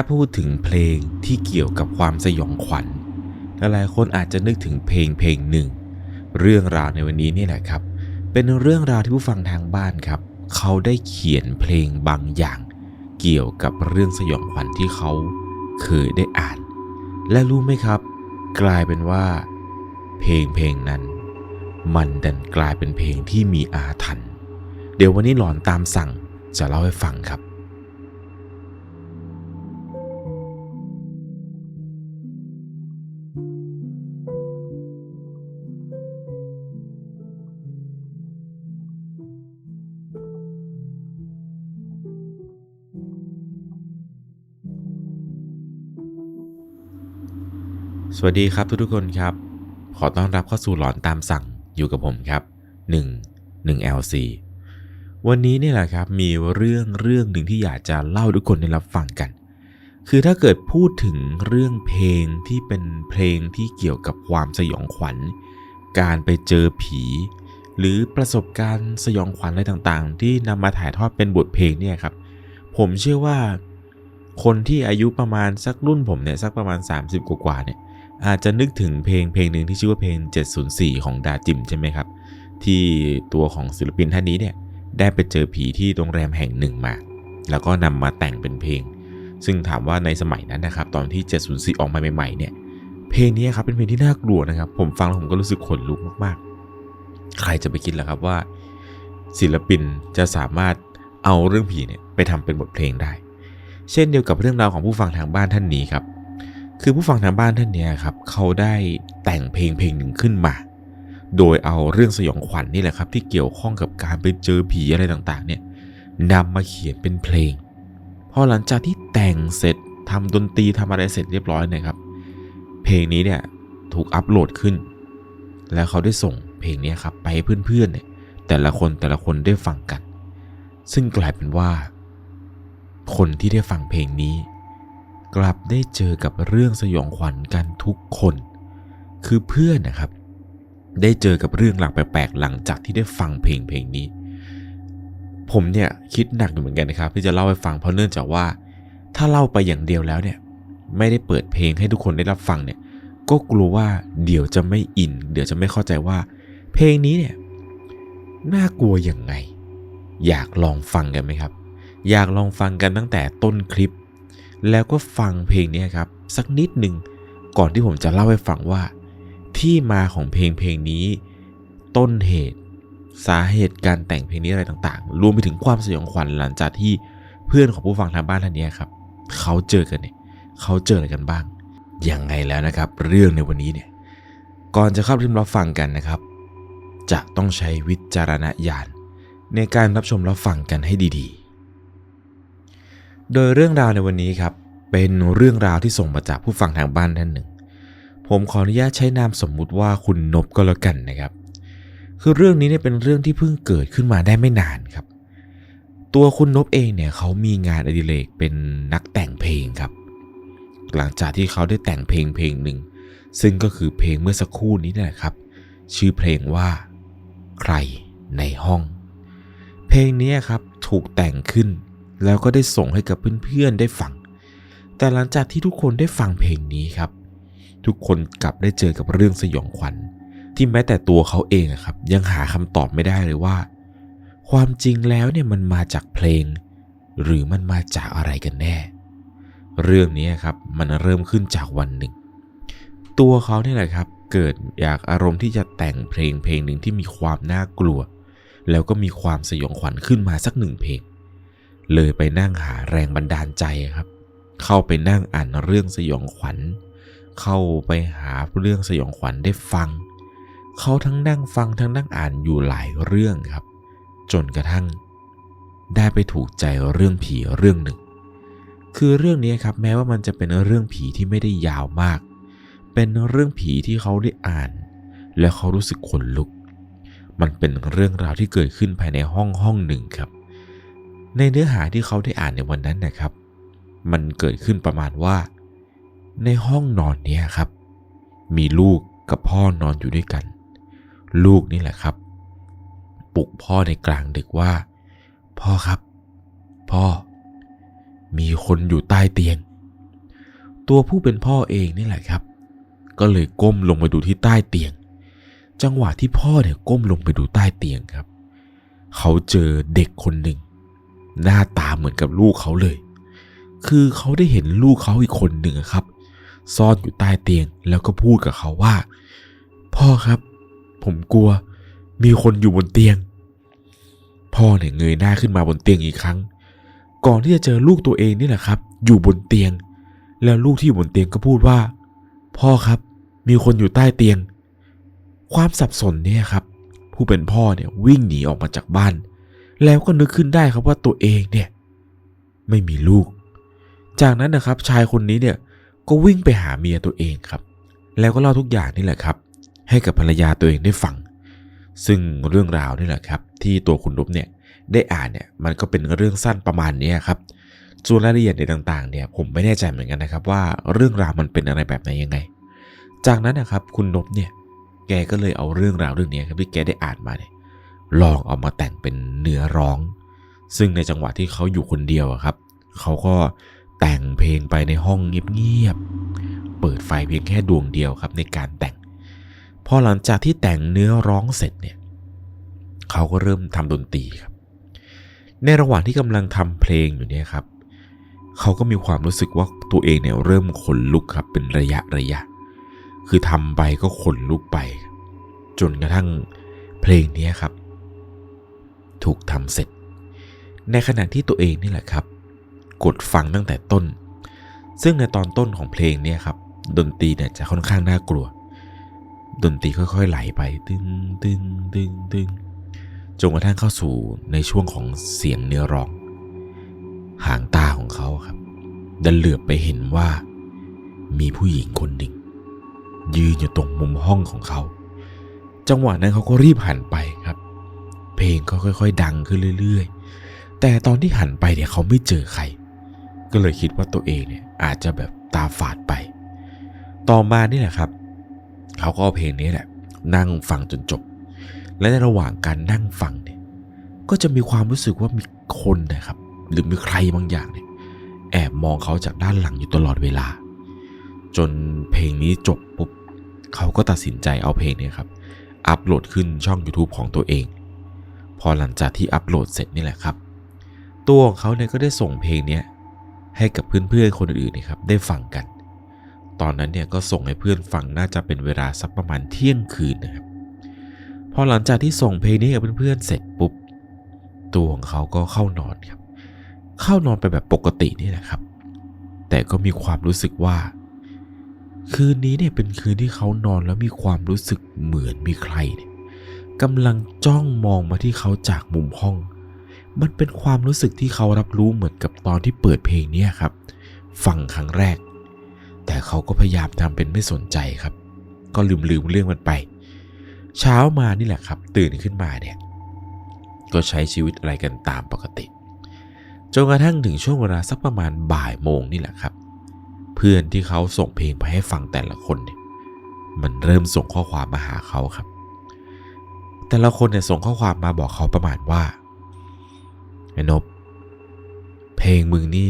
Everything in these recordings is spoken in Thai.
ถ้าพูดถึงเพลงที่เกี่ยวกับความสยองขวัญหลายคนอาจจะนึกถึงเพลงเพลงหนึ่ง เรื่องราวในวันนี้นี่แหละครับ เป็นเรื่องราวที่ผู้ฟังทางบ้านครับ เขาได้เขียนเพลงบางอย่าง เกี่ยวกับเรื่องสยองขวัญที่เขาเคยได้อ่าน และรู้ไหมครับ กลายเป็นว่า เพลงเพลงนั้น มันดันกลายเป็นเพลงที่มีอาถรรพ์เดี๋ยววันนี้หลอนตามสั่งจะเล่าให้ฟังครับ สวัสดีครับทุกๆคนครับ ขอต้อนรับเข้าสู่หลอนตามสั่งอยู่กับผมครับ 1 1 LC วันนี้นี่แหละครับมีเรื่องเรื่องหนึ่งที่อยากจะเล่าทุกคนได้รับฟังกัน คือถ้าเกิดพูดถึงเรื่องเพลงที่เป็นเพลงที่เกี่ยวกับความสยองขวัญ การไปเจอผี หรือประสบการณ์สยองขวัญอะไรต่างๆ ที่นำมาถ่ายทอดเป็นบทเพลงเนี่ยครับ ผมเชื่อว่าคนที่อายุประมาณสักรุ่นผมเนี่ยสักประมาณ 30 กว่าๆเนี่ย อาจจะนึกถึงเพลงเพลงหนึ่งที่ชื่อว่าเพลง 704 ของดาจิมใช่ไหมครับ ที่ตัวของศิลปินท่านนี้เนี่ยได้ไปเจอผีที่โรงแรมแห่งหนึ่งมา แล้วก็นำมาแต่งเป็นเพลง ซึ่งถามว่าในสมัยนั้นนะครับ ตอนที่ 704 ออกมาใหม่ๆเนี่ย เพลงนี้ครับเป็นเพลงที่น่ากลัวนะครับ ผมฟังแล้วผมก็รู้สึกขนลุกมากๆ ใครจะไปคิดล่ะครับว่า ศิลปินจะสามารถเอาเรื่องผีเนี่ยไปทำเป็นบทเพลงได้ เช่นเดียวกับเรื่องราวของผู้ฟังทางบ้านท่านนี้ครับ คือผู้ฟังทางบ้านท่านเนี้ครับเขาได้แต่งเพลงเพลงหนึ่งขึ้นมา โดยเอาเรื่องสยองขวัญนนี่แหละครับที่เกี่ยวข้องกับการไปเจอผีอะไรต่างๆเนี่ยนำมาเขียนเป็นเพลง พอหลังจากที่แต่งเสร็จทำดนตรีทำอะไรเสร็จเรียบร้อยนะครับ เพลงนี้เนี่ยถูกอัปโหลดขึ้น แล้วเขาได้ส่งเพลงนี้ครับไปเพื่อนๆเนี่ยแต่ละคนแต่ละคนได้ฟังกัน ซึ่งกลายเป็นว่า คนที่ได้ฟังเพลงนี้ กลับได้เจอกับเรื่องสยองขวัญกันทุกคน คือเพื่อนนะครับ ได้เจอกับเรื่องหลังแปลกๆหลังจากที่ได้ฟังเพลงเพลงนี้ ผมเนี่ยคิดหนักอยู่เหมือนกันนะครับ ที่จะเล่าให้ฟังเพราะเนื่องจากว่า ถ้าเล่าไปอย่างเดียวแล้วเนี่ย ไม่ได้เปิดเพลงให้ทุกคนได้รับฟังเนี่ย ก็กลัวว่าเดี๋ยวจะไม่อิน เดี๋ยวจะไม่เข้าใจว่า เพลงนี้เนี่ยน่ากลัวอย่างไง อยากลองฟังกันไหมครับ อยากลองฟังกันตั้งแต่ต้นคลิป แล้วก็ฟังเพลงนี้ครับ สักนิดหนึ่งก่อนที่ผมจะเล่าให้ฟังว่า ที่มาของเพลงเพลงนี้ ต้นเหตุ สาเหตุการแต่งเพลงนี้อะไรต่างๆ รวมไปถึงความสยองขวัญหลังจากที่เพื่อนของผู้ฟังทางบ้านท่านนี้ครับ เขาเจอกันเนี่ยเขาเจออะไรกันบ้างยังไงแล้วนะครับ เรื่องในวันนี้เนี่ยก่อนจะเข้าริมรับฟังกันนะครับ จะต้องใช้วิจารณญาณในการรับชมรับฟังกันให้ดีๆ โดยเรื่องราวในวันนี้ครับ เป็นเรื่องราวที่ส่งมาจากผู้ฟังทางบ้านท่านหนึ่ง ผมขออนุญาตใช้นามสมมุติว่าคุณนบก็แล้วกันนะครับ คือเรื่องนี้เนี่ยเป็นเรื่องที่เพิ่งเกิดขึ้นมาได้ไม่นานครับ ตัวคุณนบเองเนี่ยเขามีงานอดิเรกเป็นนักแต่งเพลงครับ หลังจากที่เขาได้แต่งเพลงเพลงหนึ่ง ซึ่งก็คือเพลงเมื่อสักครู่นี้นี่แหละครับ ชื่อเพลงว่า ใครในห้อง เพลงนี้ครับถูกแต่งขึ้น แล้วก็ได้ส่งให้กับเพื่อนๆได้ฟัง แต่หลังจากที่ทุกคนได้ฟังเพลงนี้ครับ ทุกคนกลับได้เจอกับเรื่องสยองขวัญ ที่แม้แต่ตัวเขาเองครับ ยังหาคำตอบไม่ได้เลยว่า ความจริงแล้วเนี่ยมันมาจากเพลง หรือมันมาจากอะไรกันแน่ เรื่องนี้ครับมันเริ่มขึ้นจากวันหนึ่ง ตัวเขาเนี่ยแหละครับเกิดอยากอารมณ์ที่จะแต่งเพลงเพลงหนึ่งที่มีความน่ากลัว แล้วก็มีความสยองขวัญขึ้นมาสักหนึ่งเพลง เลยไปนั่งหาแรงบันดาลใจครับ เข้าไปนั่งอ่านเรื่องสยองขวัญ เข้าไปหาเรื่องสยองขวัญได้ฟัง เขาทั้งนั่งฟังทั้งนั่งอ่านอยู่หลายเรื่องครับ จนกระทั่ง ได้ไปถูกใจเรื่องผีเรื่องหนึ่ง คือเรื่องนี้ครับแม้ว่ามันจะเป็นเรื่องผีที่ไม่ได้ยาวมาก เป็นเรื่องผีที่เขาได้อ่าน แล้วเขารู้สึกขนลุก มันเป็นเรื่องราวที่เกิดขึ้นภายในห้องห้องหนึ่งครับ ในเนื้อหาที่เขาได้อ่านในวันนั้นนะครับ มันเกิดขึ้นประมาณว่า ในห้องนอนเนี้ยครับ มีลูกกับพ่อนอนอยู่ด้วยกัน ลูกนี่แหละครับ ปลุกพ่อในกลางดึกว่า พ่อครับ พ่อ มีคนอยู่ใต้เตียง ตัวผู้เป็นพ่อเองนี่แหละครับ ก็เลยก้มลงไปดูที่ใต้เตียง จังหวะที่พ่อเนี่ยก้มลงไปดูใต้เตียงครับ เขาเจอเด็กคนหนึ่ง หน้าตาเหมือนกับลูกเขาเลย คือเขาได้เห็นลูกเขาอีกคนหนึ่งครับ ซ่อนอยู่ใต้เตียงแล้วก็พูดกับเขาว่า พ่อครับ ผมกลัว มีคนอยู่บนเตียง พ่อเนี่ยเงยหน้าขึ้นมาบนเตียงอีกครั้ง ก่อนที่จะเจอลูกตัวเองนี่แหละครับ อยู่บนเตียง แล้วลูกที่อยู่บนเตียงก็พูดว่า พ่อครับ มีคนอยู่ใต้เตียง ความสับสนเนี่ยครับ ผู้เป็นพ่อเนี่ยวิ่งหนีออกมาจากบ้าน แล้วก็นึกขึ้นได้ครับว่าตัวเองเนี่ยไม่มีลูก จากนั้นนะครับชายคนนี้เนี่ยก็วิ่งไปหาเมียตัวเองครับ แล้วก็เล่าทุกอย่างนี่แหละครับ ให้กับภรรยาตัวเองได้ฟัง ซึ่งเรื่องราวนี่แหละครับ ที่ตัวคุณนบเนี่ยได้อ่านเนี่ยมันก็เป็นเรื่องสั้นประมาณนี้ครับส่วนรายละเอียดในต่างๆเนี่ยผมไม่แน่ใจเหมือนกันนะครับ ว่าเรื่องราวมันเป็นอะไรแบบไหนยังไง จากนั้นนะครับคุณนบเนี่ยแกก็เลยเอาเรื่องราวเรื่องนี้ครับที่แกได้อ่านมาเนี่ย ลองเอามาแต่งเป็นเนื้อร้อง ซึ่งในจังหวะที่เขาอยู่คนเดียวครับ เขาก็แต่งเพลงไปในห้องเงียบๆ เปิดไฟเพียงแค่ดวงเดียวครับในการแต่ง พอหลังจากที่แต่งเนื้อร้องเสร็จเนี่ย เขาก็เริ่มทำดนตรีครับ ในระหว่างที่กำลังทำเพลงอยู่เนี่ยครับ เขาก็มีความรู้สึกว่าตัวเองเนี่ยเริ่มขนลุกครับเป็นระยะระยะ คือทำไปก็ขนลุกไป จนกระทั่งเพลงนี้ครับ ถูกทำเสร็จ ในขณะที่ตัวเองนี่แหละครับ กดฟังตั้งแต่ต้น ซึ่งในตอนต้นของเพลงนี้ครับ ดนตรีเนี่ยจะค่อนข้างน่ากลัว ดนตรีค่อยๆไหลไปตึงตึงตึงตึงจนกระทั่งเข้าสู่ในช่วงของเสียงเนื้อร้อง หางตาของเขาครับ ดันเหลือบไปเห็นว่า มีผู้หญิงคนหนึ่ง ยืนอยู่ตรงมุมห้องของเขา จังหวะนั้นเขาก็รีบหันไปครับ เพลงก็ค่อย ๆ ดังขึ้นเรื่อย ๆ แต่ตอนที่หันไปเนี่ยเขาไม่เจอใคร ก็เลยคิดว่าตัวเองเนี่ยอาจจะแบบตาฝาดไป ต่อมานี่แหละครับ เขาก็เอาเพลงนี้แหละ นั่งฟังจนจบ และในระหว่างการนั่งฟังเนี่ย ก็จะมีความรู้สึกว่ามีคนนะครับ หรือมีใครบางอย่างเนี่ย แอบมองเขาจากด้านหลังอยู่ตลอดเวลา จนเพลงนี้จบปุ๊บเขาก็ตัดสินใจเอาเพลงนี้ครับอัปโหลดขึ้นช่อง YouTube ของตัวเอง พอหลังจากที่อัปโหลดเสร็จนี่แหละครับ ตัวของเขาเนี่ยก็ได้ส่งเพลงนี้ให้กับเพื่อนๆคนอื่นๆนะครับได้ฟังกัน ตอนนั้นเนี่ยก็ส่งให้เพื่อนฟังน่าจะเป็นเวลาสักประมาณเที่ยงคืนนะครับ พอหลังจากที่ส่งเพลงนี้กับเพื่อนๆเสร็จปุ๊บ ตัวของเขาก็เข้านอนครับ เข้านอนไปแบบปกตินี่แหละครับ แต่ก็มีความรู้สึกว่า คืนนี้เนี่ยเป็นคืนที่เขานอนแล้วมีความรู้สึกเหมือนมีใครเนี่ย กำลังจ้องมองมาที่เขาจากมุมห้อง มันเป็นความรู้สึกที่เขารับรู้เหมือนกับตอนที่เปิดเพลงนี้ครับ ฟังครั้งแรก แต่เขาก็พยายามทำเป็นไม่สนใจครับ ก็ลืมลืมเรื่องมันไป เช้ามานี่แหละครับ ตื่นขึ้นมาเนี่ย ก็ใช้ชีวิตอะไรกันตามปกติ จนกระทั่งถึงช่วงเวลาสักประมาณบ่ายโมงนี่แหละครับ เพื่อนที่เขาส่งเพลงไปให้ฟังแต่ละคนเนี่ยมันเริ่มส่งข้อความมาหาเขาครับ แต่ละคนเนี่ยส่งข้อความมาบอกเขาประมาณว่าไอ้นบเพลงมึงนี่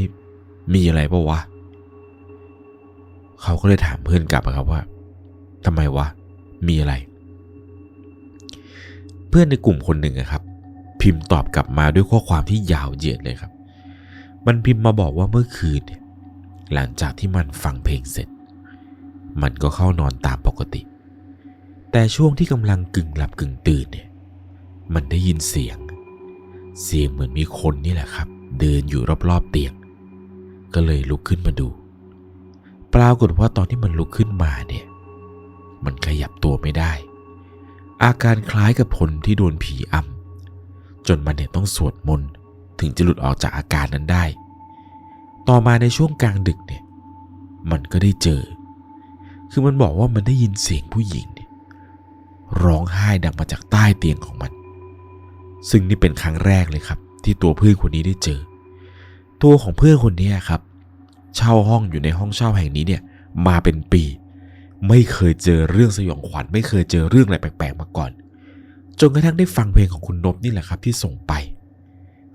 มีอะไรปะวะ เขาก็เลยถามเพื่อนกลับครับว่าทำไมวะ มีอะไร เพื่อนในกลุ่มคนหนึ่งครับ พิมพ์ตอบกลับมาด้วยข้อความที่ยาวเหยียดเลยครับ มันพิมพ์มาบอกว่าเมื่อคืนเนี่ยหลังจากที่มันฟังเพลงเสร็จ มันก็เข้านอนตามปกติ แต่ช่วงที่กำลังกึ่งหลับกึ่งตื่นเนี่ย มันได้ยินเสียง เสียงเหมือนมีคนนี่แหละครับ เดินอยู่รอบๆเตียง ก็เลยลุกขึ้นมาดู ปรากฏว่าตอนที่มันลุกขึ้นมาเนี่ย มันขยับตัวไม่ได้ อาการคล้ายกับคนที่โดนผีอำจนมันเนี่ยต้องสวดมนต์ถึงจะหลุดออกจากอาการนั้นได้ ต่อมาในช่วงกลางดึกเนี่ย มันก็ได้เจอ คือมันบอกว่ามันได้ยินเสียงผู้หญิง ร้องไห้ดังมาจากใต้เตียงของมัน ซึ่งนี่เป็นครั้งแรกเลยครับ ที่ตัวเพื่อนคนนี้ได้เจอ ตัวของเพื่อนคนนี้ครับ เช่าห้องอยู่ในห้องเช่าแห่งนี้เนี่ย มาเป็นปี ไม่เคยเจอเรื่องสยองขวัญไม่เคยเจอเรื่องอะไรแปลกๆมาก่อน จนกระทั่งได้ฟังเพลงของคุณนบนี่แหละครับ ที่ส่งไป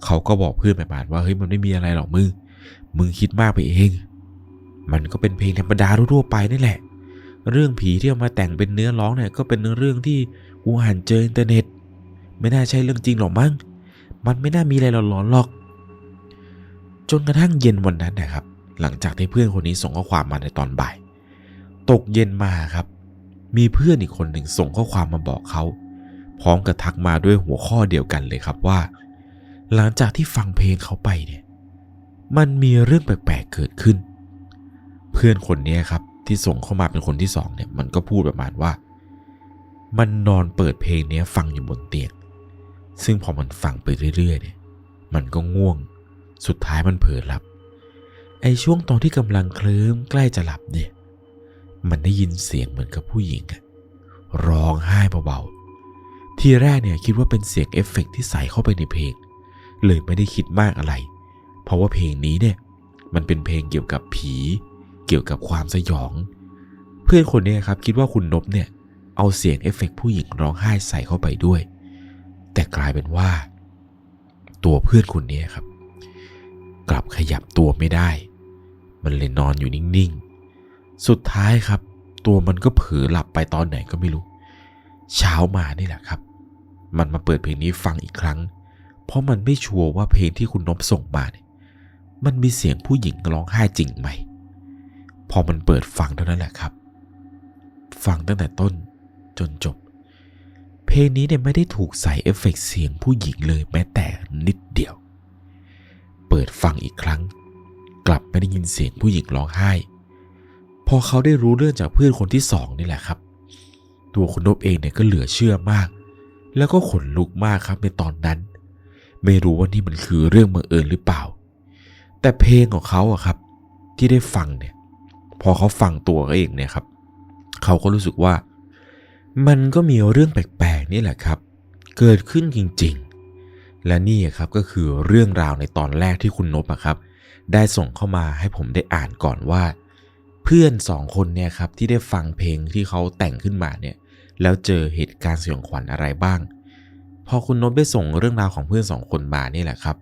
เขาก็บอกเพื่อนประมาณว่าเฮ้ยมันไม่มีอะไรหรอกมึงมึงคิดมากไปเอง มันก็เป็นเพลงธรรมดาทั่วไปนี่แหละ เรื่องผีที่เอามาแต่งเป็นเนื้อร้องเนี่ยก็เป็นเรื่องที่กูอ่านเจออินเทอร์เน็ต ไม่น่าใช่เรื่องจริงหรอกมั้งมันไม่น่ามีอะไรหลอนๆหรอก จนกระทั่งเย็นวันนั้นนะครับ หลังจากที่เพื่อนคนนี้ส่งข้อความมาในตอนบ่าย ตกเย็นมาครับ มีเพื่อนอีกคนหนึ่งส่งข้อความมาบอกเขา พร้อมกับทักมาด้วยหัวข้อเดียวกันเลยครับว่า หลังจากที่ฟังเพลงเขาไปเนี่ย มันมีเรื่องแปลกๆเกิดขึ้น เพื่อนคนนี้ครับ ที่ส่งเข้ามาเป็นคนที่สองเนี่ยมันก็พูดประมาณว่า มันนอนเปิดเพลงนี้ฟังอยู่บนเตียง ซึ่งพอมันฟังไปเรื่อยๆเนี่ยมันก็ง่วง สุดท้ายมันเผลอหลับ ไอ้ช่วงตอนที่กำลังเคลิ้มใกล้จะหลับเนี่ย มันได้ยินเสียงเหมือนกับผู้หญิงอะร้องไห้เบาๆ ทีแรกเนี่ยคิดว่าเป็นเสียงเอฟเฟกต์ที่ใส่เข้าไปในเพลง เลยไม่ได้คิดมากอะไร เพราะว่าเพลงนี้เนี่ยมันเป็นเพลงเกี่ยวกับผี เกี่ยวกับความสยอง เพื่อนคนนี้ครับคิดว่าคุณนบเนี่ยเอาเสียงเอฟเฟกต์ผู้หญิงร้องไห้ใส่เข้าไปด้วย แต่กลายเป็นว่า ตัวเพื่อนคนนี้ครับ กลับขยับตัวไม่ได้ มันเลยนอนอยู่นิ่งๆ สุดท้ายครับ ตัวมันก็เผลอหลับไปตอนไหนก็ไม่รู้ เช้ามานี่แหละครับ มันมาเปิดเพลงนี้ฟังอีกครั้ง เพราะมันไม่ชัวร์ว่าเพลงที่คุณนบส่งมาเนี่ยมันมีเสียงผู้หญิงร้องไห้จริงไหม พอมันเปิดฟังเท่านั้นแหละครับ ฟังตั้งแต่ต้นจนจบ เพลงนี้เนี่ยไม่ได้ถูกใส่เอฟเฟกต์เสียงผู้หญิงเลยแม้แต่นิดเดียว เปิดฟังอีกครั้ง กลับไม่ได้ยินเสียงผู้หญิงร้องไห้ พอเขาได้รู้เรื่องจากเพื่อนคนที่สองนี่แหละครับ ตัวคุณนบเองเนี่ยก็เหลือเชื่อมาก แล้วก็ขนลุกมากครับในตอนนั้น ไม่รู้ว่านี่มันคือเรื่องบังเอิญหรือเปล่า แต่เพลงของเขาอะครับ ที่ได้ฟังเนี่ย พอเขาฟังตัวเองเนี่ยครับ เขาก็รู้สึกว่า มันก็มีเรื่องแปลกๆนี่แหละครับ เกิดขึ้นจริงๆ และนี่ครับก็คือเรื่องราวในตอนแรกที่คุณนบอะครับ ได้ส่งเข้ามาให้ผมได้อ่านก่อนว่า เพื่อนสองคนเนี่ยครับที่ได้ฟังเพลงที่เขาแต่งขึ้นมาเนี่ยแล้วเจอเหตุการณ์สยองขวัญอะไรบ้าง พอคุณนบได้ส่งเรื่องราวของเพื่อนสองคนมานี่แหละครับ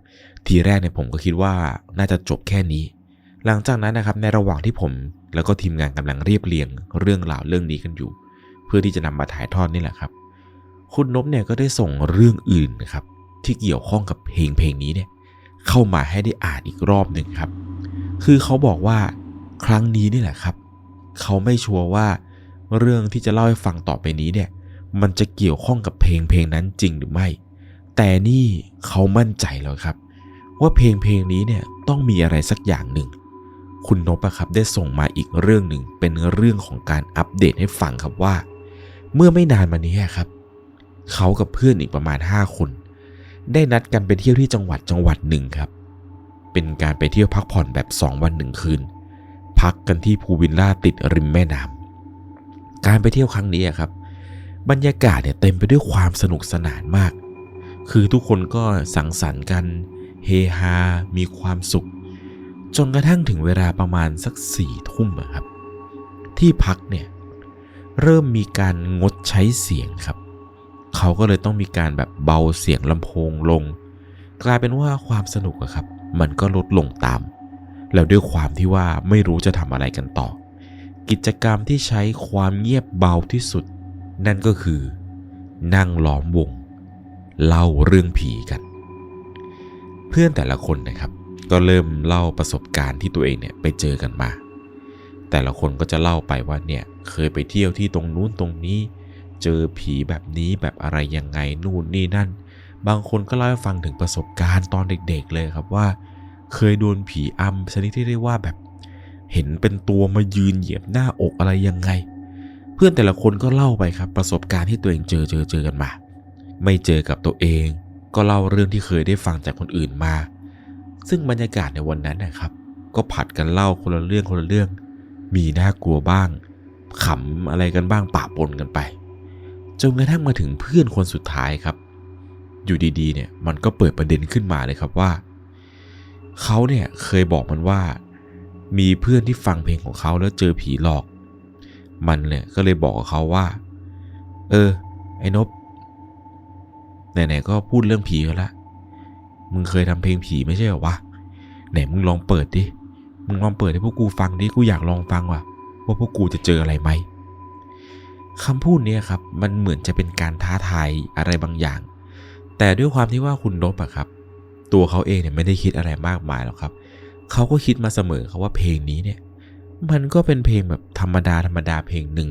ทีแรกเนี่ยผมก็คิดว่าน่าจะจบแค่นี้ หลังจากนั้นนะครับในระหว่างที่ผม แล้วก็ทีมงานกำลังเรียบเรียงเรื่องราวเรื่องนี้กันอยู่ เพื่อที่จะนำมาถ่ายทอดนี่แหละครับ คุณนบเนี่ยก็ได้ส่งเรื่องอื่นนะครับ ที่เกี่ยวข้องกับเพลงเพลงนี้เนี่ยเข้ามาให้ได้อ่านอีกรอบหนึ่งครับ คือเขาบอกว่าครั้งนี้นี่แหละครับ เขาไม่ชัวร์ว่าเรื่องที่จะเล่าให้ฟังต่อไปนี้เนี่ย มันจะเกี่ยวข้องกับเพลงเพลงนั้นจริงหรือไม่ แต่นี่เขามั่นใจแล้วครับ ว่าเพลงเพลงนี้เนี่ยต้องมีอะไรสักอย่างหนึ่ง คุณนบครับได้ส่งมาอีกเรื่องหนึ่งเป็นเรื่องของการอัปเดตให้ฟังครับว่า เมื่อไม่นานมานี้ครับ เขากับเพื่อนอีกประมาณ 5 คน ได้นัดกันไปเที่ยวที่จังหวัดจังหวัดหนึ่งครับ เป็นการไปเที่ยวพักผ่อนแบบ 2 วันหนึ่งคืน พักกันที่พูลวิลล่าติดริมแม่น้ำการไปเที่ยวครั้งนี้ครับ บรรยากาศเนี่ยเต็มไปด้วยความสนุกสนานมาก คือทุกคนก็สังสรรค์กัน เฮฮา มีความสุข จนกระทั่งถึงเวลาประมาณสักสี่ทุ่มครับ ที่พักเนี่ยเริ่มมีการงดใช้เสียงครับ เขาก็เลยต้องมีการแบบเบาเสียงลำโพงลง กลายเป็นว่าความสนุกอะครับ มันก็ลดลงตาม แล้วด้วยความที่ว่าไม่รู้จะทำอะไรกันต่อ กิจกรรมที่ใช้ความเงียบเบาที่สุด นั่นก็คือ นั่งล้อมวง เล่าเรื่องผีกัน เพื่อนแต่ละคนนะครับ ก็เริ่มเล่าประสบการณ์ที่ตัวเองเนี่ยไปเจอกันมา แต่ละคนก็จะเล่าไปว่าเนี่ยเคยไปเที่ยวที่ตรงนู้นตรงนี้ เจอผีแบบนี้แบบอะไรยังไงนู่นนี่นั่น บางคนก็เล่าให้ฟังถึงประสบการณ์ตอนเด็กๆเลยครับว่า เคยโดนผีอำชนิดที่เรียกว่าแบบ เห็นเป็นตัวมายืนเหยียบหน้าอกอะไรยังไง เพื่อนแต่ละคนก็เล่าไปครับประสบการณ์ที่ตัวเองเจอเจอเจอกันมา ไม่เจอกับตัวเอง ก็เล่าเรื่องที่เคยได้ฟังจากคนอื่นมา ซึ่งบรรยากาศในวันนั้นนะครับ ก็ผัดกันเล่าคนละเรื่องคนละเรื่อง มีน่ากลัวบ้างขำอะไรกันบ้างปะปนกันไปจนกระทั่งมาถึงเพื่อนคนสุดท้ายครับ อยู่ดีๆ เนี่ยมันก็เปิดประเด็นขึ้นมาเลยครับว่าเขาเนี่ยเคยบอกมันว่า มีเพื่อนที่ฟังเพลงของเขาแล้วเจอผีหลอก มันเนี่ยก็เลยบอกกับเขาว่า เออ ไอ้นบไหนๆก็พูดเรื่องผีกันละ มึงเคยทำเพลงผีไม่ใช่เหรอวะไหนมึงลองเปิดดิ มึงลองเปิดให้พวกกูฟังดิ กูอยากลองฟังว่ะ ว่าพวกกูจะเจออะไรไหมคำพูดเนี้ครับ มันเหมือนจะเป็นการท้าทายอะไรบางอย่าง แต่ด้วยความที่ว่าคุณนบอะครับ ตัวเขาเองเนี่ยไม่ได้คิดอะไรมากมายหรอกครับ เขาก็คิดมาเสมอครับว่าเพลงนี้เนี่ย มันก็เป็นเพลงแบบธรรมดาธรรมดาเพลงหนึ่ง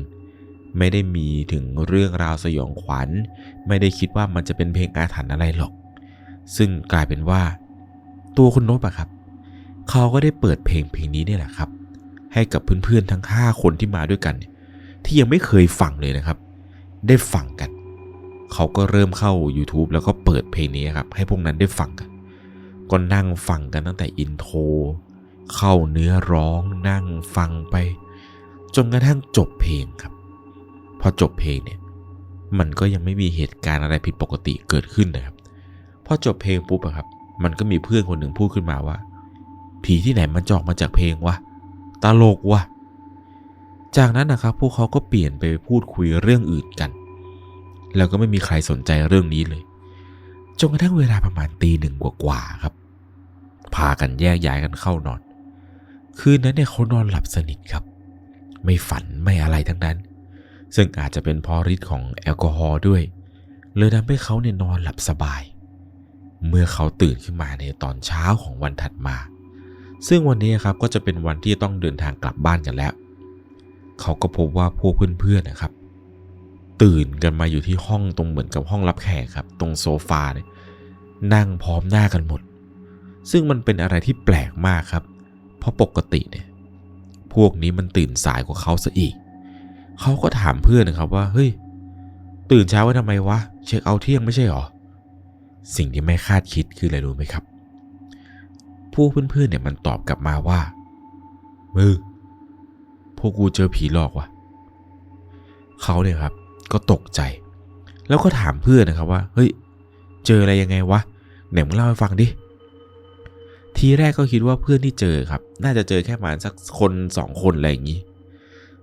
ไม่ได้มีถึงเรื่องราวสยองขวัญ ไม่ได้คิดว่ามันจะเป็นเพลงอาถรรพ์อะไรหรอก ซึ่งกลายเป็นว่า ตัวคุณนบอะครับ เขาก็ได้เปิดเพลงเพลงนี้เนี่ยแหละครับ ให้กับเพื่อนๆทั้ง 5 คนที่มาด้วยกัน ที่ยังไม่เคยฟังเลยนะครับ ได้ฟังกัน เขาก็เริ่มเข้า YouTube แล้วก็เปิดเพลงนี้ครับ ให้พวกนั้นได้ฟังกัน ก็นั่งฟังกันตั้งแต่อินโทรเข้าเนื้อร้องนั่งฟังไป จนกระทั่งจบเพลงครับ พอจบเพลงเนี่ย มันก็ยังไม่มีเหตุการณ์อะไรผิดปกติเกิดขึ้นนะครับ พอจบเพลงปุ๊บอะครับ มันก็มีเพื่อนคนหนึ่งพูดขึ้นมาว่า ผีที่ไหนมันจอกมาจากเพลงวะตลกวะจากนั้นนะครับ พวกเขาก็เปลี่ยนไปพูดคุยเรื่องอื่นกัน แล้วก็ไม่มีใครสนใจเรื่องนี้เลยจนกระทั่งเวลาประมาณตีหนึ่งกว่าๆครับ พากันแยกย้ายกันเข้านอน คืนนั้นเนี่ยเขานอนหลับสนิทครับ ไม่ฝันไม่อะไรทั้งนั้น ซึ่งอาจจะเป็นเพราะฤทธิ์ของแอลกอฮอล์ด้วย เลยทำให้เขาเนี่ยนอนหลับสบาย เมื่อเขาตื่นขึ้นมาในตอนเช้าของวันถัดมา ซึ่งวันนี้ครับก็จะเป็นวันที่ต้องเดินทางกลับบ้านกันแล้ว เขาก็พบว่าพวกเพื่อนๆนะครับ ตื่นกันมาอยู่ที่ห้องตรงเหมือนกับห้องรับแขกครับ ตรงโซฟาเนี่ยนั่งพร้อมหน้ากันหมด ซึ่งมันเป็นอะไรที่แปลกมากครับ เพราะปกติเนี่ย พวกนี้มันตื่นสายกว่าเขาซะอีก เขาก็ถามเพื่อนนะครับว่าเฮ้ยตื่นเช้าไว้ทำไมวะ เช็คเอาท์เที่ยงไม่ใช่หรอ สิ่งที่ไม่คาดคิดคืออะไรรู้ไหมครับ ผู้เพื่อนๆเนี่ยมันตอบกลับมาว่ามึงพวกกูเจอผีหลอกว่ะ เขาเนี่ยครับ ก็ตกใจ แล้วก็ถามเพื่อนนะครับว่า เฮ้ย เจออะไรยังไงวะไหนมึงเล่าให้ฟังดิ ทีแรกก็คิดว่าเพื่อนที่เจอครับ น่าจะเจอแค่ประมาณสักคนสองคนอะไรอย่างนี้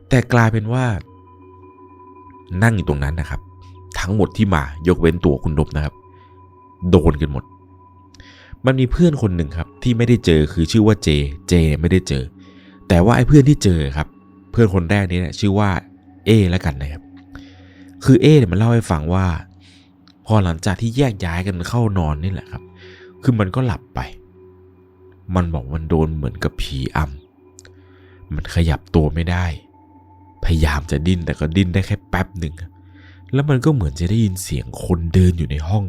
แต่กลายเป็นว่า นั่งอยู่ตรงนั้นนะครับ ทั้งหมดที่มายกเว้นตัวคุณนบนะครับ โดนกันหมด มันมีเพื่อนคนหนึ่งครับ ที่ไม่ได้เจอคือชื่อว่าเจ เจไม่ได้เจอ แต่ว่าไอ้เพื่อนที่เจอครับ เพื่อนคนแรกนี้เนี่ยชื่อว่าเอแล้วกันนะครับ คือเอเนี่ยมันเล่าให้ฟังว่า พอหลังจากที่แยกย้ายกันเข้านอนนี่แหละครับ คือมันก็หลับไป มันบอกมันโดนเหมือนกับผีอำมันขยับตัวไม่ได้ พยายามจะดิ้นแต่ก็ดิ้นได้แค่แป๊บหนึ่งแล้วมันก็เหมือนจะได้ยินเสียงคนเดินอยู่ในห้อง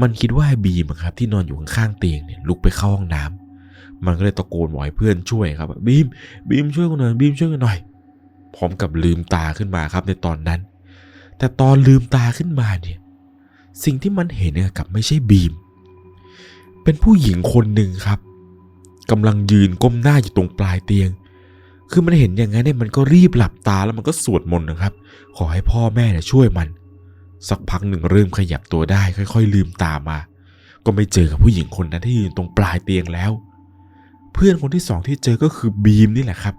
มันคิดว่าบีมครับที่นอนอยู่ข้างๆเตียงเนี่ยลุกไปเข้าห้องน้ำมันก็เลยตะโกนบอกให้เพื่อนช่วยครับบีมบีมช่วยกันหน่อยบีมช่วยกันหน่อย พร้อมกับลืมตาขึ้นมาครับในตอนนั้น แต่ตอนลืมตาขึ้นมาเนี่ยสิ่งที่มันเห็นเนี่ยกับไม่ใช่บีม เป็นผู้หญิงคนหนึ่งครับกำลังยืนก้มหน้าอยู่ตรงปลายเตียง คือมันเห็นอย่างนั้นเนี่ยมันก็รีบหลับตาแล้วมันก็สวดมนต์นะครับ ขอให้พ่อแม่เนี่ยช่วยมัน สักพักหนึ่งเริ่มขยับตัวได้ค่อยๆ ลืมตามา ก็ไม่เจอกับผู้หญิงคนนั้นที่ยืนตรงปลายเตียงแล้ว เพื่อนคนที่สองที่เจอก็คือบีมนี่แหละครับ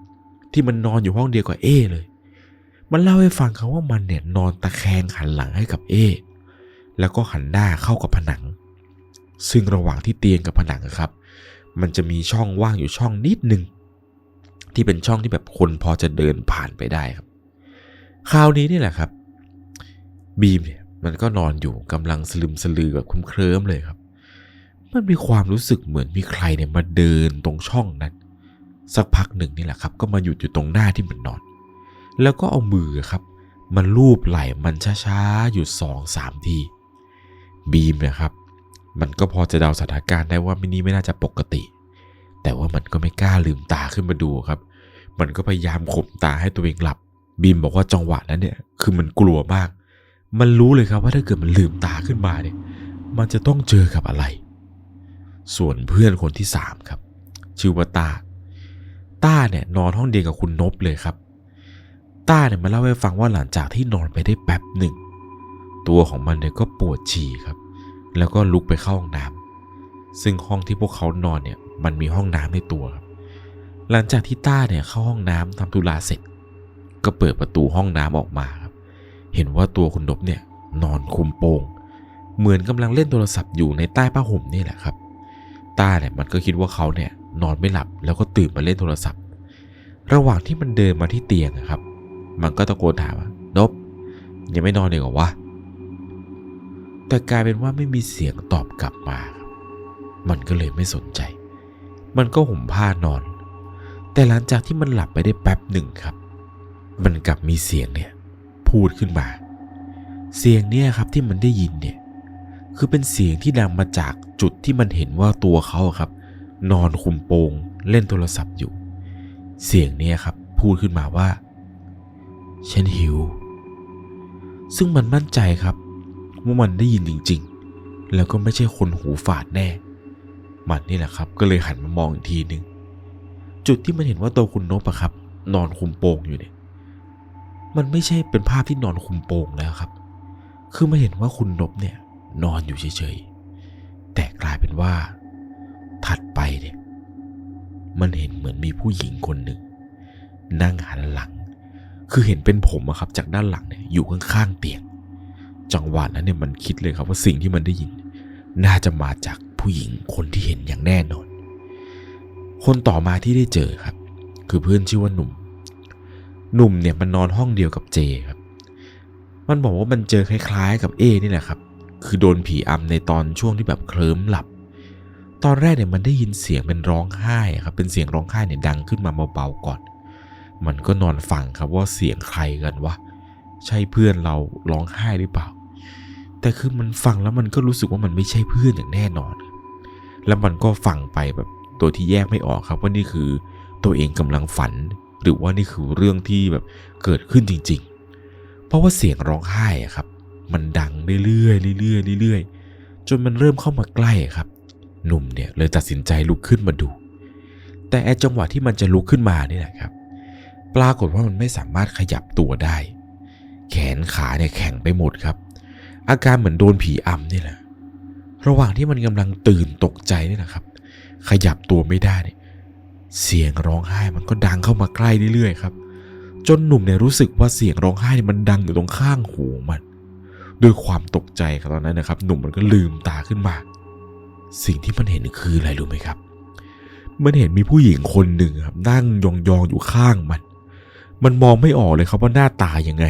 ที่มันนอนอยู่ห้องเดียวกับเอเลย มันเล่าให้ฟังเขาว่ามันเนี่ยนอนตะแคงหันหลังให้กับเอแล้วก็หันหน้าเข้ากับผนัง ซึ่งระหว่างที่เตียงกับผนังครับ มันจะมีช่องว่างอยู่ช่องนิดหนึ่งที่เป็นช่องที่แบบคนพอจะเดินผ่านไปได้ครับ คราวนี้นี่แหละครับ บีมเนี่ยมันก็นอนอยู่กำลังสลึมสลือแบบคุ้มเคลิ้มเลยครับ มันมีความรู้สึกเหมือนมีใครเนี่ยมาเดินตรงช่องนั้น สักพักหนึ่งนี่แหละครับ ก็มาหยุดอยู่ตรงหน้าที่มันนอน แล้วก็เอามือครับ มันลูบไหล่มันช้าๆอยู่สองสามทีบีมนะครับ มันก็พอจะเดาสถานการณ์ได้ว่ามินี่ไม่น่าจะปกติ แต่ว่ามันก็ไม่กล้าลืมตาขึ้นมาดูครับ มันก็พยายามข่มตาให้ตัวเองหลับ บีมบอกว่าจังหวะนั้นเนี่ยคือมันกลัวมาก มันรู้เลยครับว่าถ้าเกิดมันลืมตาขึ้นมาเนี่ย มันจะต้องเจอกับอะไร ส่วนเพื่อนคนที่สามครับ ชื่อว่าตา ต้าเนี่ยนอนห้องเดียวกับคุณนบเลยครับ ต้าเนี่ยมาเล่าให้ฟังว่าหลังจากที่นอนไปได้แป๊บหนึ่ง ตัวของมันเนี่ยก็ปวดฉี่ครับ แล้วก็ลุกไปเข้าห้องน้ำซึ่งห้องที่พวกเขานอนเนี่ย มันมีห้องน้ำในตัวครับ หลังจากที่ต้าเนี่ยเข้าห้องน้ำทำธุระเสร็จ ก็เปิดประตูห้องน้ำออกมาครับ เห็นว่าตัวคุณนบเนี่ยนอนคุมโปง เหมือนกำลังเล่นโทรศัพท์อยู่ในใต้ผ้าห่มนี่แหละครับต้าเนี่ยมันก็คิดว่าเขาเนี่ยนอนไม่หลับแล้วก็ตื่นมาเล่นโทรศัพท์ ระหว่างที่มันเดินมาที่เตียงอะครับ มันก็ตะโกนถามว่านบยังไม่นอนเลยเหรอวะแต่กลายเป็นว่าไม่มีเสียงตอบกลับมาครับมันก็เลยไม่สนใจ มันก็ห่มผ้านอน แต่หลังจากที่มันหลับไปได้แป๊บหนึ่งครับ มันกลับมีเสียงเนี่ย พูดขึ้นมา เสียงเนี่ยครับที่มันได้ยินเนี่ยคือเป็นเสียงที่ดังมาจากจุดที่มันเห็นว่าตัวเขาครับ นอนคุมโปงเล่นโทรศัพท์อยู่ เสียงเนี้ครับพูดขึ้นมาว่า ฉันหิว ซึ่งมันมั่นใจครับว่ามันได้ยินจริง ๆ แล้วก็ไม่ใช่คนหูฝาดแน่ มันนี่แหละครับ ก็เลยหันมามองอีกทีนึง จุดที่มันเห็นว่าตัวคุณนบอะครับ นอนคุมโปงอยู่เนี่ย มันไม่ใช่เป็นภาพที่นอนคุมโปงแล้วครับ คือมันเห็นว่าคุณนบเนี่ย นอนอยู่เฉยๆ แต่กลายเป็นว่า ถัดไปเนี่ย มันเห็นเหมือนมีผู้หญิงคนหนึ่ง นั่งหันหลัง คือเห็นเป็นผมอะครับ จากด้านหลังเนี่ยอยู่ข้างๆเตียง จังหวะนั้นเนี่ยมันคิดเลยครับว่าสิ่งที่มันได้ยิน น่าจะมาจากผู้หญิงคนที่เห็นอย่างแน่นอน คนต่อมาที่ได้เจอครับ คือเพื่อนชื่อว่าหนุ่ม หนุ่มเนี่ยมันนอนห้องเดียวกับเจครับ มันบอกว่ามันเจอคล้าย ๆ กับเอนี่แหละครับ คือโดนผีอำในตอนช่วงที่แบบเคลิ้มหลับ ตอนแรกเนี่ยมันได้ยินเสียงเป็นร้องไห้ครับ เป็นเสียงร้องไห้เนี่ยดังขึ้นมาเบาๆก่อน มันก็นอนฟังครับว่าเสียงใครกันวะ ใช่เพื่อนเราร้องไห้หรือเปล่า แต่คือมันฟังแล้วมันก็รู้สึกว่ามันไม่ใช่เพื่อนอย่างแน่นอน แล้วมันก็ฟังไปแบบตัวที่แยกไม่ออกครับว่านี่คือตัวเองกำลังฝัน หรือว่านี่คือเรื่องที่แบบเกิดขึ้นจริง ๆ เพราะว่าเสียงร้องไห้อะครับ มันดังเรื่อยๆเรื่อยๆเรื่อยๆจนมันเริ่มเข้ามาใกล้ครับ หนุ่มเนี่ยเลยตัดสินใจลุกขึ้นมาดู แต่ไอจังหวะที่มันจะลุกขึ้นมานี่แหละครับ ปรากฏว่ามันไม่สามารถขยับตัวได้ แขนขาเนี่ยแข็งไปหมดครับ อาการเหมือนโดนผีอำนี่แหละระหว่างที่มันกำลังตื่นตกใจนี่แหละครับ ขยับตัวไม่ได้เนี่ย เสียงร้องไห้มันก็ดังเข้ามาใกล้เรื่อยๆครับ จนหนุ่มเนี่ยรู้สึกว่าเสียงร้องไห้เนี่ยมันดังอยู่ตรงข้างหูมัน ด้วยความตกใจครับตอนนั้นนะครับ หนุ่มมันก็ลืมตาขึ้นมา สิ่งที่มันเห็นคืออะไรรู้ไหมครับ มันเห็นมีผู้หญิงคนหนึ่งครับนั่งยองๆอยู่ข้างมัน มันมองไม่ออกเลยครับว่าหน้าตายังไง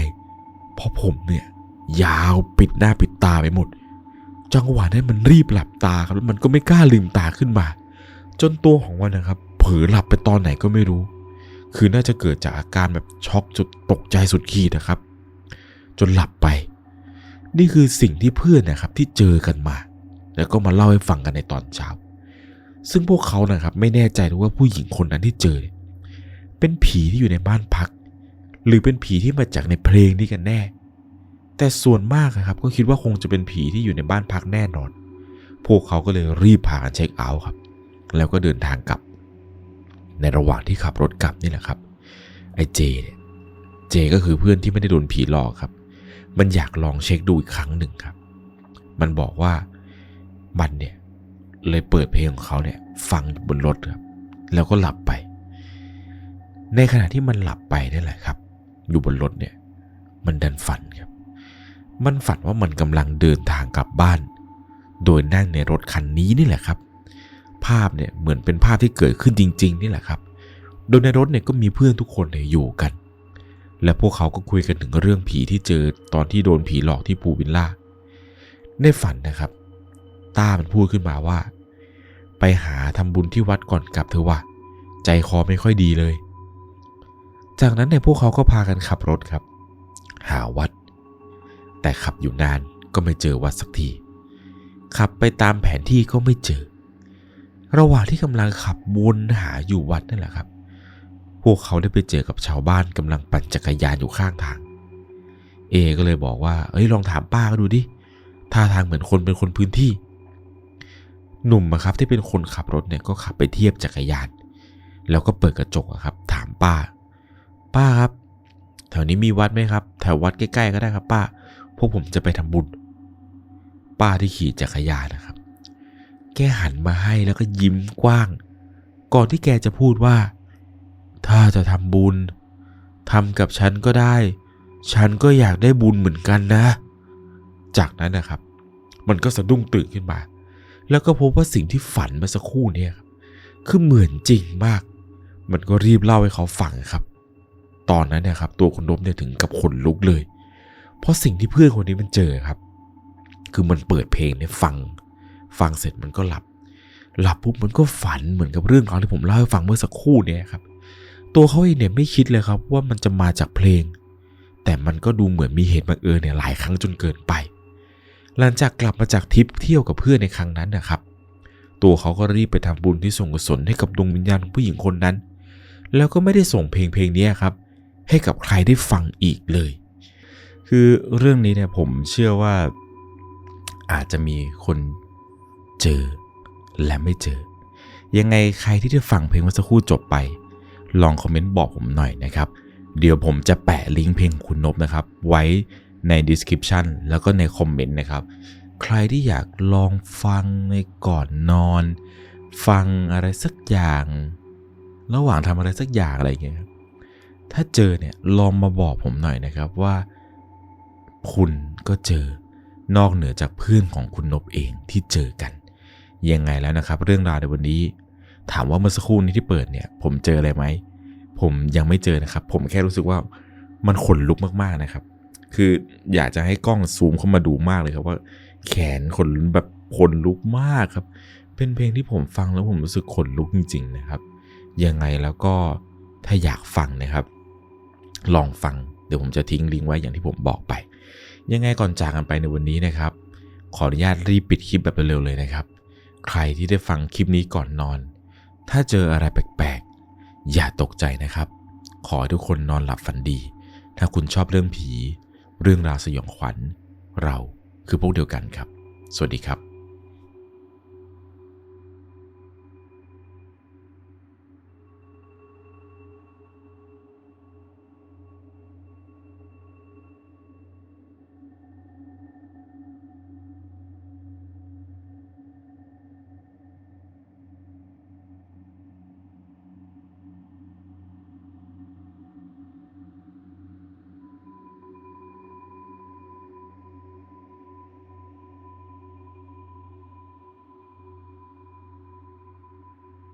เพราะผมเนี่ย ยาวปิดหน้าปิดตาไปหมด จังหวะนั้นมันรีบหลับตาครับแล้วมันก็ไม่กล้าลืมตาขึ้นมา จนตัวของมันนะครับ เผลอหลับไปตอนไหนก็ไม่รู้ คือน่าจะเกิดจากอาการแบบช็อกจุดตกใจสุดขีดนะครับ จนหลับไป นี่คือสิ่งที่เพื่อนนะครับที่เจอกันมา แล้วก็มาเล่าให้ฟังกันในตอนเช้า ซึ่งพวกเขานะครับไม่แน่ใจว่าผู้หญิงคนนั้นที่เจอ เป็นผีที่อยู่ในบ้านพัก หรือเป็นผีที่มาจากในเพลงนี้กันแน่ แต่ส่วนมากนะครับก็คิดว่าคงจะเป็นผีที่อยู่ในบ้านพักแน่นอน พวกเขาก็เลยรีบพากันเช็คเอาท์ครับ แล้วก็เดินทางกลับ ในระหว่างที่ขับรถกลับนี่แหละครับ ไอ้เจเนี่ยเจก็คือเพื่อนที่ไม่ได้โดนผีหลอกครับ มันอยากลองเช็คดูอีกครั้งหนึ่งครับ มันบอกว่ามันเนี่ยเลยเปิดเพลงของเขาเนี่ยฟังอยู่บนรถครับ แล้วก็หลับไป ในขณะที่มันหลับไปนี่แหละครับ อยู่บนรถเนี่ย มันดันฝันครับ มันฝันว่ามันกำลังเดินทางกลับบ้าน โดยนั่งในรถคันนี้นี่แหละครับ ภาพเนี่ยเหมือนเป็นภาพที่เกิดขึ้นจริง ๆ นี่แหละครับ โดยในรถเนี่ยก็มีเพื่อนทุกคนเนี่ยอยู่กัน และพวกเขาก็คุยกันถึงเรื่องผีที่เจอตอนที่โดนผีหลอกที่ปูวิลล่า ในฝันนะครับ ต้ามันพูดขึ้นมาว่า ไปหาทำบุญที่วัดก่อนกลับเถอะว่า ใจคอไม่ค่อยดีเลย จากนั้นเนี่ยพวกเขาก็พากันขับรถครับ หาวัด แต่ขับอยู่นานก็ไม่เจอวัดสักที ขับไปตามแผนที่ก็ไม่เจอ ระหว่างที่กำลังขับวนหาอยู่วัดนั่นแหละครับ พวกเขาได้ไปเจอกับชาวบ้านกำลังปั่นจักรยานอยู่ข้างทาง เอก็เลยบอกว่า เอ้ยลองถามป้าก็ดูดิ ท่าทางเหมือนคนเป็นคนพื้นที่ หนุ่มครับที่เป็นคนขับรถเนี่ยก็ขับไปเทียบจักรยาน แล้วก็เปิดกระจกครับ ถามป้า ป้าครับ แถวนี้มีวัดไหมครับ แถววัดใกล้ๆก็ได้ครับ ป้า พวกผมจะไปทำบุญ ป้าที่ขี่จักรยานนะครับ แกหันมาให้แล้วก็ยิ้มกว้าง ก่อนที่แกจะพูดว่า ถ้าจะทำบุญทำกับฉันก็ได้ ฉันก็อยากได้บุญเหมือนกันนะ จากนั้นนะครับ มันก็สะดุ้งตื่นขึ้นมา แล้วก็พบว่าสิ่งที่ฝันเมื่อสักครู่เนี่ยคือเหมือนจริงมาก มันก็รีบเล่าให้เขาฟังครับ ตอนนั้นเนี่ยครับ ตัวคุณนบเนี่ยถึงกับขนลุกเลย เพราะสิ่งที่เพื่อนคนนี้มันเจอครับ คือมันเปิดเพลงเนี่ยฟัง ฟังเสร็จมันก็หลับ หลับปุ๊บมันก็ฝันเหมือนกับเรื่องราวที่ผมเล่าให้ฟังเมื่อสักครู่เนี่ยครับ ตัวเขาเองเนี่ยไม่คิดเลยครับว่ามันจะมาจากเพลง แต่มันก็ดูเหมือนมีเหตุบังเอิญเนี่ยหลายครั้งจนเกินไป หลังจากกลับมาจากทริปเที่ยวกับเพื่อนในครั้งนั้นนะครับ ตัวเขาก็รีบไปทำบุญที่ส่งกุศลให้กับดวงวิญญาณของผู้หญิงคนนั้น แล้วก็ไม่ได้ส่งเพลงเพลงนี้ครับ ให้กับใครได้ฟังอีกเลย คือเรื่องนี้เนี่ยผมเชื่อว่าอาจจะมีคน เจอและไม่เจอ ยังไงใครที่ได้ฟังเพลงเมื่อสักครู่จบไป ลองคอมเมนต์บอกผมหน่อยนะครับ เดี๋ยวผมจะแปะลิงก์เพลงคุณนบนะครับ ไว้ใน description แล้วก็ในคอมเมนต์นะครับ ใครที่อยากลองฟังในก่อนนอน ฟังอะไรสักอย่าง ระหว่างทำอะไรสักอย่างอะไรอย่างเงี้ยครับถ้าเจอเนี่ยลองมาบอกผมหน่อยนะครับว่า คุณก็เจอนอกเหนือจากเพื่อนของคุณนบเองที่เจอกัน ยังไงแล้วนะครับ เรื่องราวในวันนี้ ถามว่าเมื่อสักครู่นี้ที่เปิดเนี่ย ผมเจออะไรไหม ผมยังไม่เจอนะครับ ผมแค่รู้สึกว่ามันขนลุกมากๆนะครับ คืออยากจะให้กล้องซูมเข้ามาดูมากเลยครับว่า แขนขนแบบขนลุกมากครับ เป็นเพลงที่ผมฟังแล้วผมรู้สึกขนลุกจริง ๆ นะครับ ยังไงแล้วก็ถ้าอยากฟังนะครับ ลองฟังเดี๋ยวผมจะทิ้งลิงก์ไว้อย่างที่ผมบอกไป ยังไงก่อนจากกันไปในวันนี้นะครับ ขออนุญาตรีบปิดคลิปแบบเร็วๆเลยนะครับ ใครที่ได้ฟังคลิปนี้ก่อนนอน ถ้าเจออะไรแปลกๆ อย่าตกใจนะครับ ขอให้ทุกคนนอนหลับฝันดี ถ้าคุณชอบเรื่องผี เรื่องราวสยองขวัญ เราคือพวกเดียวกันครับ สวัสดีครับ